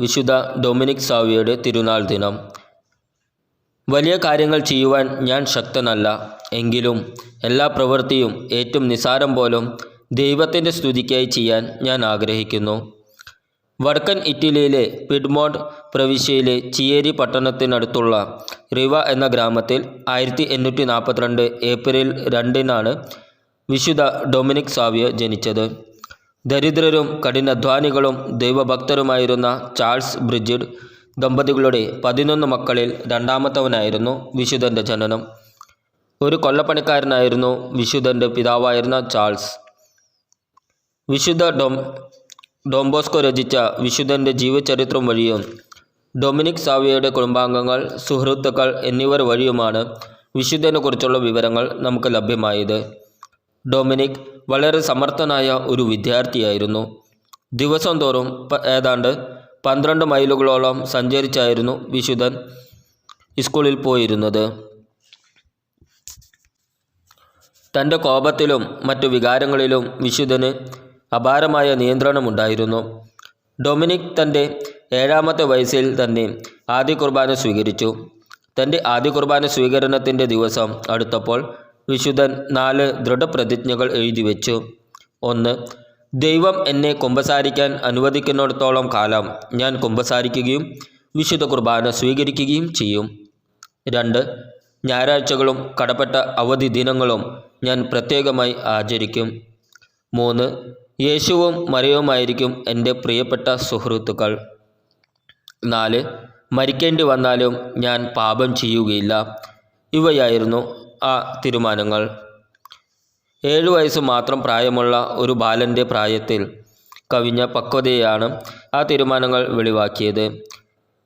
വിശുദ്ധ ഡൊമിനിക് സാവിയുടെ തിരുനാൾ ദിനം. വലിയ കാര്യങ്ങൾ ചെയ്യുവാൻ ഞാൻ ശക്തനല്ല. എങ്കിലും എല്ലാ പ്രവൃത്തിയും ഏറ്റവും നിസാരം പോലും ദൈവത്തിന്റെ സ്തുതിക്കായി ചെയ്യാൻ ഞാൻ ആഗ്രഹിക്കുന്നു. വടക്കൻ ഇറ്റലിയിലെ പിഡ്മോണ്ട് പ്രവിശ്യയിലെ ചിയേരി പട്ടണത്തിനടുത്തുള്ള റിവ എന്ന ഗ്രാമത്തിൽ ആയിരത്തി എണ്ണൂറ്റി നാൽപ്പത്തിരണ്ട് ഏപ്രിൽ രണ്ടിനാണ് വിശുദ്ധ ഡൊമിനിക് സാവിയ ജനിച്ചത്. ദരിദ്രരും കഠിനാധ്വാനികളും ദൈവഭക്തരുമായിരുന്ന ചാൾസ് ബ്രിജിഡ് ദമ്പതികളുടെ പതിനൊന്ന് മക്കളിൽ രണ്ടാമത്തവനായിരുന്നു വിശുദ്ധന്റെ ജനനം. ഒരു കൊല്ലപ്പണിക്കാരനായിരുന്നു വിശുദ്ധന്റെ പിതാവായിരുന്ന ചാൾസ്. വിശുദ്ധ ഡൊം ഡോംബോസ്കോ രചിച്ച വിശുദ്ധന്റെ ജീവചരിത്രം വഴിയും ഡൊമിനിക് സാവിയയുടെ കുടുംബാംഗങ്ങൾ സുഹൃത്തുക്കൾ എന്നിവർ വഴിയുമാണ് വിശുദ്ധനെക്കുറിച്ചുള്ള വിവരങ്ങൾ നമുക്ക് ലഭ്യമായത്. ഡൊമിനിക് വളരെ സമർത്ഥനായ ഒരു വിദ്യാർത്ഥിയായിരുന്നു. ദിവസം തോറും ഏതാണ്ട് പന്ത്രണ്ട് മൈലുകളോളം സഞ്ചരിച്ചായിരുന്നു വിശുദ്ധൻ സ്കൂളിൽ പോയിരുന്നത്. തന്റെ കോപത്തിലും മറ്റു വികാരങ്ങളിലും വിശുദ്ധന് അപാരമായ നിയന്ത്രണമുണ്ടായിരുന്നു. ഡൊമിനിക് തന്റെ ഏഴാമത്തെ വയസ്സിൽ തന്നെ ആദ്യ കുർബാന സ്വീകരിച്ചു. തന്റെ ആദ്യ കുർബാന സ്വീകരണത്തിന്റെ ദിവസം അടുത്തപ്പോൾ വിശുദ്ധൻ നാല് ദൃഢപ്രതിജ്ഞകൾ എഴുതി വെച്ചു. ഒന്ന് ദൈവം എന്നെ കുമ്പസാരിക്കാൻ അനുവദിക്കുന്നിടത്തോളം കാലം ഞാൻ കുമ്പസാരിക്കുകയും വിശുദ്ധ കുർബാന സ്വീകരിക്കുകയും ചെയ്യും. രണ്ട് ഞായറാഴ്ചകളും കടപ്പെട്ട അവധി ദിനങ്ങളും ഞാൻ പ്രത്യേകമായി ആചരിക്കും. മൂന്ന് യേശുവും മറിയവുമായിരിക്കും എന്റെ പ്രിയപ്പെട്ട സുഹൃത്തുക്കൾ. നാല് മരിക്കേണ്ടി വന്നാലും ഞാൻ പാപം ചെയ്യുകയില്ല. ഇവയായിരുന്നു ആ തീരുമാനങ്ങൾ. ഏഴു വയസ്സ് മാത്രം പ്രായമുള്ള ഒരു ബാലന്റെ പ്രായത്തിൽ കവിഞ്ഞ പക്വതയാണ് ആ തീരുമാനങ്ങൾ വെളിവാക്കിയത്.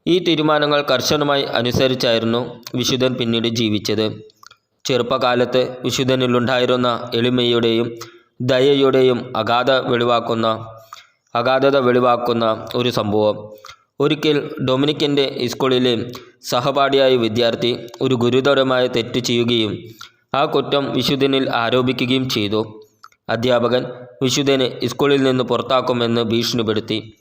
ഈ തീരുമാനങ്ങൾ കർശനമായി അനുസരിച്ചായിരുന്നു വിശുദ്ധൻ പിന്നീട് ജീവിച്ചത്. ചെറുപ്പകാലത്ത് വിശുദ്ധനിലുണ്ടായിരുന്ന എളിമയുടെയും ദയയുടെയും അഗാധ വെളിവാക്കുന്ന അഗാധത വെളിവാക്കുന്ന ഒരു സംഭവം. ഒരിക്കൽ ഡൊമിനിക്കിന്റെ സ്കൂളിലെ സഹപാഠിയായ വിദ്യാർത്ഥി ഒരു ഗുരുതരമായ തെറ്റ് ചെയ്യുകയും ആ കുറ്റം വിശുദ്ധനിൽ ആരോപിക്കുകയും ചെയ്തു. അധ്യാപകൻ വിശുദ്ധനെ സ്കൂളിൽ നിന്ന് പുറത്താക്കുമെന്ന് ഭീഷണിപ്പെടുത്തി.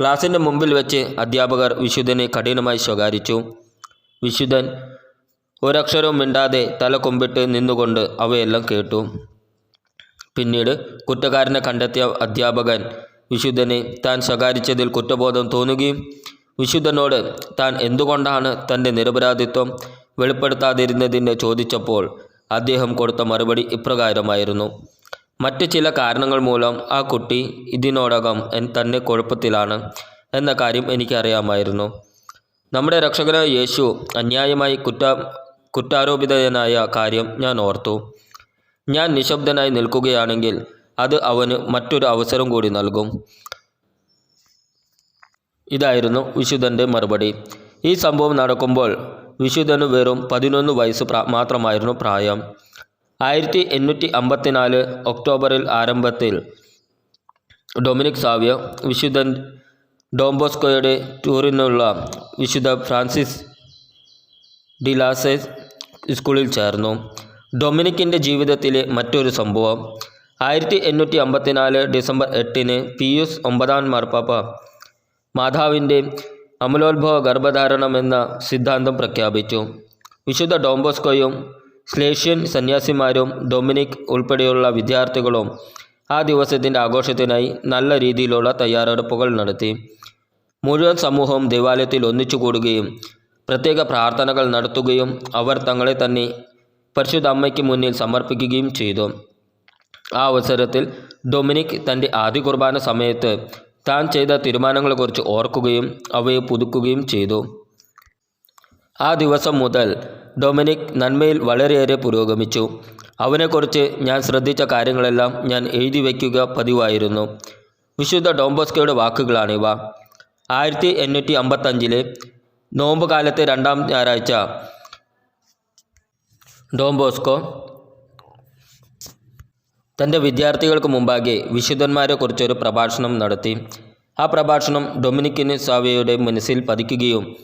ക്ലാസിന്റെ മുമ്പിൽ വെച്ച് അധ്യാപകർ വിശുദ്ധനെ കഠിനമായി ശകാരിച്ചു. വിശുദ്ധൻ ഒരക്ഷരവും മിണ്ടാതെ തല കൊമ്പിട്ട് നിന്നുകൊണ്ട് അവയെല്ലാം കേട്ടു. പിന്നീട് കുറ്റക്കാരനെ കണ്ടെത്തിയ അധ്യാപകൻ വിശുദ്ധനെ താൻ ശകാരിച്ചതിൽ കുറ്റബോധം തോന്നുകയും വിശുദ്ധനോട് താൻ എന്തുകൊണ്ടാണ് തന്റെ നിരപരാധിത്വം വെളിപ്പെടുത്താതിരുന്നതിന് ചോദിച്ചപ്പോൾ അദ്ദേഹം കൊടുത്ത മറുപടി ഇപ്രകാരമായിരുന്നു. മറ്റ് ചില കാരണങ്ങൾ മൂലം ആ കുട്ടി ഇതിനോടകം തന്നെ കുഴപ്പത്തിലാണ് എന്ന കാര്യം എനിക്കറിയാമായിരുന്നു. നമ്മുടെ രക്ഷകനായ യേശു അന്യായമായി കുറ്റ കുറ്റാരോപിതനായ കാര്യം ഞാൻ ഓർത്തു. ഞാൻ നിശബ്ദനായി നിൽക്കുകയാണെങ്കിൽ അത് അവന് മറ്റൊരു അവസരം കൂടി നൽകും. ഇതായിരുന്നു വിശുദ്ധന്റെ മറുപടി. ഈ സംഭവം നടക്കുമ്പോൾ വിശുദ്ധന് വെറും പതിനൊന്ന് വയസ്സ് മാത്രമായിരുന്നു പ്രായം. ആയിരത്തി എണ്ണൂറ്റി അമ്പത്തിനാല് ഒക്ടോബറിൽ ആരംഭത്തിൽ ഡൊമിനിക് സാവ്യ വിശുദ്ധൻ ഡോംബോസ്കോയുടെ ടൂറിനുള്ള വിശുദ്ധ ഫ്രാൻസിസ് ഡിലാസെ സ്കൂളിൽ ചേർന്നു. ഡൊമിനിക്കിന്റെ ജീവിതത്തിലെ മറ്റൊരു സംഭവം ആയിരത്തി എണ്ണൂറ്റി അമ്പത്തിനാല് ഡിസംബർ എട്ടിന് പിയൂസ് ഒമ്പതാം മാർപ്പാപ്പ മാതാവിന്റെ അമലോത്ഭവ ഗർഭധാരണം എന്ന സിദ്ധാന്തം പ്രഖ്യാപിച്ചു. വിശുദ്ധ ഡോംബോസ്കോയും സ്ലേഷ്യൻ സന്യാസിമാരും ഡൊമിനിക് ഉൾപ്പെടെയുള്ള വിദ്യാർത്ഥികളും ആ ദിവസത്തിന്റെ ആഘോഷത്തിനായി നല്ല രീതിയിലുള്ള തയ്യാറെടുപ്പുകൾ നടത്തി. മുഴുവൻ സമൂഹവും ദേവാലയത്തിൽ ഒന്നിച്ചു കൂടുകയും പ്രത്യേക പ്രാർത്ഥനകൾ നടത്തുകയും അവർ തങ്ങളെ തന്നെ പരിശുദ്ധ അമ്മയ്ക്ക് മുന്നിൽ സമർപ്പിക്കുകയും ചെയ്തു. ആ അവസരത്തിൽ ഡൊമിനിക് തന്റെ ആദ്യ കുർബാന സമയത്ത് താൻ ചെയ്ത തീരുമാനങ്ങളെക്കുറിച്ച് ഓർക്കുകയും അവയെ പുതുക്കുകയും ചെയ്തു. ആ ദിവസം മുതൽ ഡൊമിനിക് നന്മയിൽ വളരെയേറെ പുരോഗമിച്ചു. അവനെക്കുറിച്ച് ഞാൻ ശ്രദ്ധിച്ച കാര്യങ്ങളെല്ലാം ഞാൻ എഴുതി വയ്ക്കുക പതിവായിരുന്നു. വിശുദ്ധ ഡോംബോസ്കയുടെ വാക്കുകളാണിവ. ആയിരത്തി എണ്ണൂറ്റി അമ്പത്തഞ്ചിലെ നോമ്പ് കാലത്തെ രണ്ടാം ഞായറാഴ്ച ഡോംബോസ്കോ തന്റെ വിദ്യാർത്ഥികൾക്ക് മുമ്പാകെ വിശുദ്ധന്മാരെക്കുറിച്ചൊരു പ്രഭാഷണം നടത്തി. ആ പ്രഭാഷണം ഡൊമിനിക്കിന് സാവിയയുടെ മനസ്സിൽ പതിക്കുകയും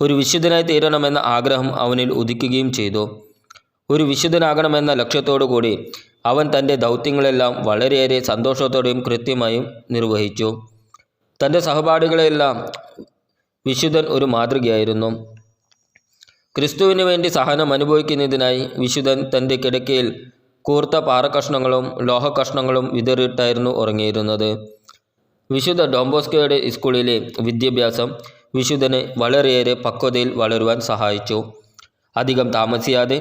ഒരു വിശുദ്ധനായി തീരണമെന്ന ആഗ്രഹം അവനിൽ ഉദിക്കുകയും ചെയ്തു. ഒരു വിശുദ്ധനാകണമെന്ന ലക്ഷ്യത്തോടു കൂടി അവൻ തന്റെ ദൗത്യങ്ങളെല്ലാം വളരെയേറെ സന്തോഷത്തോടെയും കൃത്യമായും നിർവഹിച്ചു. തന്റെ സഹപാഠികളെല്ലാം വിശുദ്ധൻ ഒരു മാതൃകയായിരുന്നു. ക്രിസ്തുവിന് വേണ്ടി സഹനം അനുഭവിക്കുന്നതിനായി വിശുദ്ധൻ തന്റെ കിടക്കയിൽ കൂർത്ത പാറക്കഷ്ണങ്ങളും ലോഹക്കഷ്ണങ്ങളും വിതറിയിട്ടായിരുന്നു ഉറങ്ങിയിരുന്നത്. വിശുദ്ധ ഡോംബോസ്കോയുടെ സ്കൂളിലെ വിദ്യാഭ്യാസം വിശുദ്ധനെ വളരെയേറെ പക്വതയിൽ വളരുവാൻ സഹായിച്ചു. അധികം താമസിയാതെ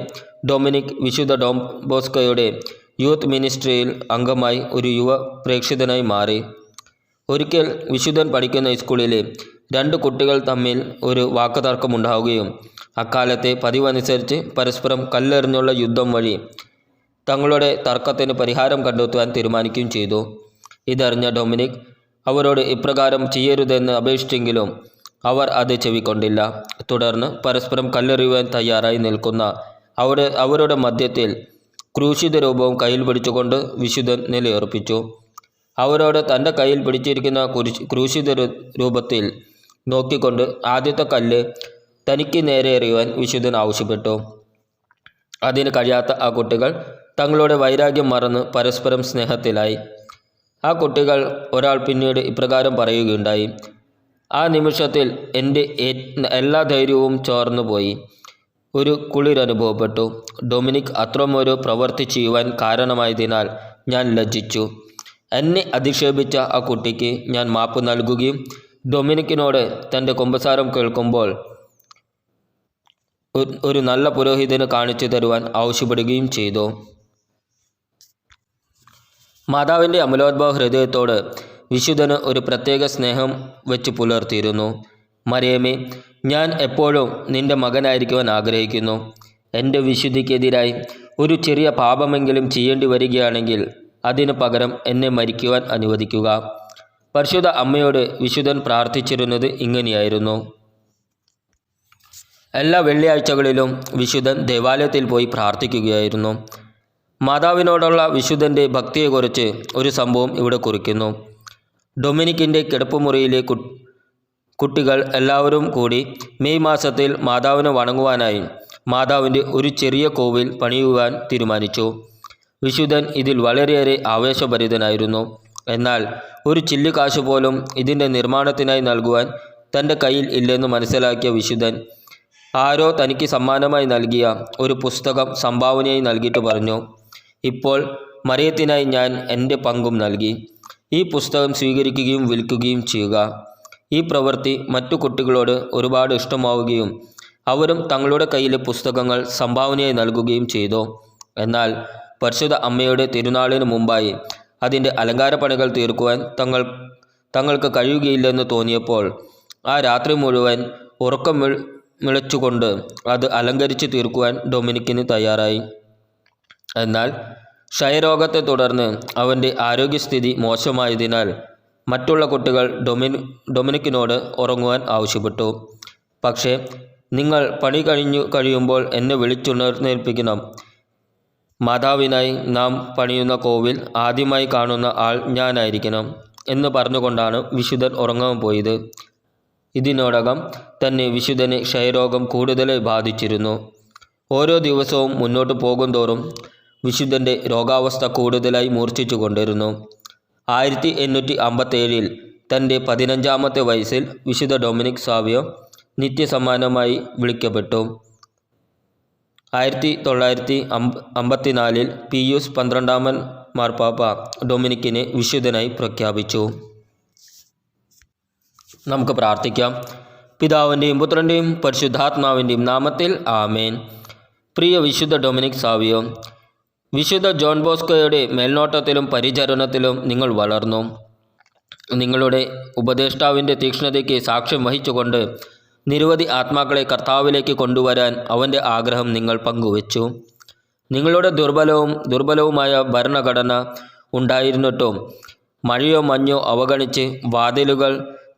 ഡൊമിനിക് വിശുദ്ധ ഡോംബോസ്കോയുടെ യൂത്ത് മിനിസ്ട്രിയിൽ അംഗമായി ഒരു യുവ പ്രേക്ഷിതനായി മാറി. ഒരിക്കൽ വിശുദ്ധൻ പഠിക്കുന്ന സ്കൂളിലെ രണ്ട് കുട്ടികൾ തമ്മിൽ ഒരു വാക്കുതർക്കമുണ്ടാവുകയും അക്കാലത്തെ പതിവനുസരിച്ച് പരസ്പരം കല്ലെറിഞ്ഞുള്ള യുദ്ധം വഴി തങ്ങളുടെ തർക്കത്തിന് പരിഹാരം കണ്ടെത്തുവാൻ തീരുമാനിക്കുകയും ചെയ്തു. ഇതറിഞ്ഞ ഡൊമിനിക് അവരോട് ഇപ്രകാരം ചെയ്യരുതെന്ന് അപേക്ഷിച്ചെങ്കിലും അവർ അത് ചെവിക്കൊണ്ടില്ല. തുടർന്ന് പരസ്പരം കല്ലെറിയുവാൻ തയ്യാറായി നിൽക്കുന്ന അവരുടെ അവരുടെ മധ്യത്തിൽ ക്രൂശിത രൂപവും കയ്യിൽ പിടിച്ചുകൊണ്ട് വിശുദ്ധൻ നിലയുറപ്പിച്ചു. അവരോട് തന്റെ കയ്യിൽ പിടിച്ചിരിക്കുന്ന കുരിശ് ക്രൂശിത രൂപത്തിൽ നോക്കിക്കൊണ്ട് ആദ്യത്തെ കല്ല് തനിക്ക് നേരെ എറിയുവാൻ വിശുദ്ധൻ ആവശ്യപ്പെട്ടു. അതിന് കഴിയാത്ത ആ കുട്ടികൾ തങ്ങളുടെ വൈരാഗ്യം മറന്ന് പരസ്പരം സ്നേഹത്തിലായി. ആ കുട്ടികൾ ഒരാൾ പിന്നീട് ഇപ്രകാരം പറയുകയുണ്ടായി. ആ നിമിഷത്തിൽ എന്റെ എല്ലാ ധൈര്യവും ചോർന്നു പോയി. ഒരു കുളിരനുഭവപ്പെട്ടു ഡൊമിനിക് അത്രമൊരു പ്രവൃത്തി ചെയ്യുവാൻ കാരണമായതിനാൽ ഞാൻ ലജ്ജിച്ചു. എന്നെ അധിക്ഷേപിച്ച ആ കുട്ടിക്ക് ഞാൻ മാപ്പ് നൽകുകയും ഡൊമിനിക്കിനോട് തന്റെ കുമ്പസാരം കേൾക്കുമ്പോൾ ഒരു നല്ല പുരോഹിതന് കാണിച്ചു തരുവാൻ ആവശ്യപ്പെടുകയും ചെയ്തു. മാതാവിന്റെ അമലോദ്ഭവ ഹൃദയത്തോട് വിശുദ്ധന് ഒരു പ്രത്യേക സ്നേഹം വെച്ച് പുലർത്തിയിരുന്നു. മറിയമേ ഞാൻ എപ്പോഴും നിന്റെ മകനായിരിക്കുവാൻ ആഗ്രഹിക്കുന്നു. എന്റെ വിശുദ്ധിക്കെതിരായി ഒരു ചെറിയ പാപമെങ്കിലും ചെയ്യേണ്ടി വരികയാണെങ്കിൽ അതിന് പകരം എന്നെ മരിക്കുവാൻ അനുവദിക്കുക. പരിശുദ്ധ അമ്മയോട് വിശുദ്ധൻ പ്രാർത്ഥിച്ചിരുന്നത് ഇങ്ങനെയായിരുന്നു. എല്ലാ വെള്ളിയാഴ്ചകളിലും വിശുദ്ധൻ ദേവാലയത്തിൽ പോയി പ്രാർത്ഥിക്കുകയായിരുന്നു. മാതാവിനോടുള്ള വിശുദ്ധന്റെ ഭക്തിയെക്കുറിച്ച് ഒരു സംഭവം ഇവിടെ കുറിക്കുന്നു. ഡൊമിനിക്കിന്റെ കിടപ്പുമുറിയിലെ കുട്ടികൾ എല്ലാവരും കൂടി മെയ് മാസത്തിൽ മാതാവിനെ വണങ്ങുവാനായി മാതാവിന്റെ ഒരു ചെറിയ കോവിൽ പണിയുവാൻ തീരുമാനിച്ചു. വിശുദ്ധൻ ഇതിൽ വളരെയേറെ ആവേശഭരിതനായിരുന്നു. എന്നാൽ ഒരു ചില്ലുകാശ് പോലും ഇതിന്റെ നിർമ്മാണത്തിനായി നൽകുവാൻ തന്റെ കയ്യിൽ ഇല്ലെന്ന് മനസ്സിലാക്കിയ വിശുദ്ധൻ ആരോ തനിക്ക് സമ്മാനമായി നൽകിയ ഒരു പുസ്തകം സംഭാവനയായി നൽകിയിട്ട് പറഞ്ഞു. ഇപ്പോൾ മറിയത്തിനായി ഞാൻ എന്റെ പങ്കും നൽകി. ഈ പുസ്തകം സ്വീകരിക്കുകയും വിൽക്കുകയും ചെയ്യുക. ഈ പ്രവൃത്തി മറ്റു കുട്ടികളോട് ഒരുപാട് ഇഷ്ടമാവുകയും അവരും തങ്ങളുടെ കയ്യിലെ പുസ്തകങ്ങൾ സംഭാവനയായി നൽകുകയും ചെയ്തു. എന്നാൽ പരിശുദ്ധ അമ്മയുടെ തിരുനാളിന് മുമ്പായി അതിന്റെ അലങ്കാരപ്പണികൾ തീർക്കുവാൻ തങ്ങൾ തങ്ങൾക്ക് കഴിയുകയില്ലെന്ന് തോന്നിയപ്പോൾ ആ രാത്രി മുഴുവൻ ഉറക്കം മിളച്ചുകൊണ്ട് അത് അലങ്കരിച്ച് തീർക്കുവാൻ ഡൊമിനിക്കിന് തയ്യാറായി. എന്നാൽ ക്ഷയരോഗത്തെ തുടർന്ന് അവന്റെ ആരോഗ്യസ്ഥിതി മോശമായതിനാൽ മറ്റുള്ള കുട്ടികൾ ഡൊമിൻ ഡൊമിനിക്കിനോട് ഉറങ്ങുവാൻ ആവശ്യപ്പെട്ടു. പക്ഷേ നിങ്ങൾ പണി കഴിഞ്ഞു കഴിയുമ്പോൾ എന്നെ വിളിച്ചുണർന്നേൽപ്പിക്കണം. മാതാവിനായി നാം പണിയുന്ന കോവിൽ ആദ്യമായി കാണുന്ന ആൾ ഞാനായിരിക്കണം എന്ന് പറഞ്ഞുകൊണ്ടാണ് വിശുദ്ധൻ ഉറങ്ങാൻ പോയത്. ഇതിനോടകം തന്നെ വിശുദ്ധനെ ക്ഷയരോഗം കൂടുതലായി ബാധിച്ചിരുന്നു. ഓരോ ദിവസവും മുന്നോട്ട് പോകുന്തോറും വിശുദ്ധന്റെ രോഗാവസ്ഥ കൂടുതലായി മൂർച്ഛിച്ചു കൊണ്ടിരുന്നു. ആയിരത്തി എണ്ണൂറ്റി അമ്പത്തേഴിൽ തന്റെ പതിനഞ്ചാമത്തെ വയസ്സിൽ വിശുദ്ധ ഡൊമിനിക് സാവിയോ നിത്യസമ്മാനമായി വിളിക്കപ്പെട്ടു. ആയിരത്തി തൊള്ളായിരത്തി അമ്പ അമ്പത്തിനാലിൽ പിയൂസ് പന്ത്രണ്ടാമൻ മാർപ്പാപ്പ ഡൊമിനിക്കിനെ വിശുദ്ധനായി പ്രഖ്യാപിച്ചു. നമുക്ക് പ്രാർത്ഥിക്കാം. പിതാവിന്റെയും പുത്രന്റെയും പരിശുദ്ധാത്മാവിന്റെയും നാമത്തിൽ ആമേൻ. പ്രിയ വിശുദ്ധ ഡൊമിനിക് സാവിയോ വിശുദ്ധ ജോൺ ബോസ്കോയുടെ മേൽനോട്ടത്തിലും പരിചരണത്തിലും നിങ്ങൾ വളർന്നു. നിങ്ങളുടെ ഉപദേഷ്ടാവിന്റെ തീക്ഷ്ണതയ്ക്ക് സാക്ഷ്യം വഹിച്ചുകൊണ്ട് നിരവധി ആത്മാക്കളെ കർത്താവിലേക്ക് കൊണ്ടുവരാൻ അവന്റെ ആഗ്രഹം നിങ്ങൾ പങ്കുവച്ചു. നിങ്ങളുടെ ദുർബലവും ദുർബലവുമായ ഭരണഘടന ഉണ്ടായിരുന്നിട്ടും മഴയോ മഞ്ഞോ അവഗണിച്ച് വാതിലുകൾ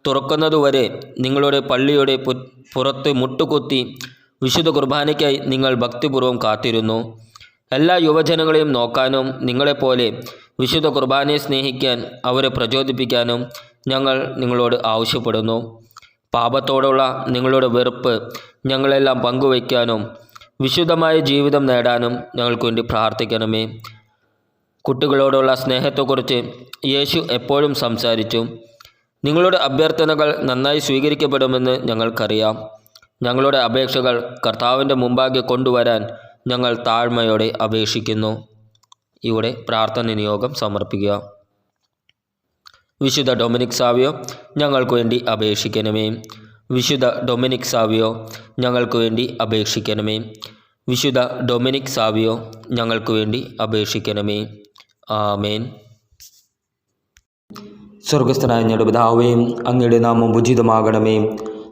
തുറക്കുന്നതുവരെ നിങ്ങളുടെ പള്ളിയുടെ പുറത്ത് മുട്ടുകുത്തി വിശുദ്ധ കുർബാനയ്ക്കായി നിങ്ങൾ ഭക്തിപൂർവം കാത്തിരുന്നു. എല്ലാ യുവജനങ്ങളെയും നോക്കാനും നിങ്ങളെപ്പോലെ വിശുദ്ധ കുർബാനയെ സ്നേഹിക്കാൻ അവരെ പ്രചോദിപ്പിക്കാനും ഞങ്ങൾ നിങ്ങളോട് ആവശ്യപ്പെടുന്നു. പാപത്തോടുള്ള നിങ്ങളുടെ വെറുപ്പ് ഞങ്ങളെല്ലാം പങ്കുവയ്ക്കാനും വിശുദ്ധമായ ജീവിതം നേടാനും ഞങ്ങൾക്ക് വേണ്ടി പ്രാർത്ഥിക്കണമേ. കുട്ടികളോടുള്ള സ്നേഹത്തെക്കുറിച്ച് യേശു എപ്പോഴും സംസാരിച്ചു. നിങ്ങളുടെ അഭ്യർത്ഥനകൾ നന്നായി സ്വീകരിക്കപ്പെടുമെന്ന് ഞങ്ങൾക്കറിയാം. ഞങ്ങളുടെ അപേക്ഷകൾ കർത്താവിന്റെ മുമ്പാകെ കൊണ്ടുവരാൻ ഞങ്ങൾ താഴ്മയോടെ അപേക്ഷിക്കുന്നു. ഇവിടെ പ്രാർത്ഥന നിയോഗം സമർപ്പിക്കുക. വിശുദ്ധ ഡൊമിനിക് സാവിയോ ഞങ്ങൾക്ക് വേണ്ടി അപേക്ഷിക്കണമേ. വിശുദ്ധ ഡൊമിനിക് സാവിയോ ഞങ്ങൾക്ക് വേണ്ടി അപേക്ഷിക്കണമേ. വിശുദ്ധ ഡൊമിനിക് സാവിയോ ഞങ്ങൾക്ക് വേണ്ടി അപേക്ഷിക്കണമേ. ആമേൻ. സ്വർഗസ്ഥനായ ഞങ്ങളുടെ പിതാവേയും അങ്ങയുടെ നാമം ഉചിതമാകണമേ.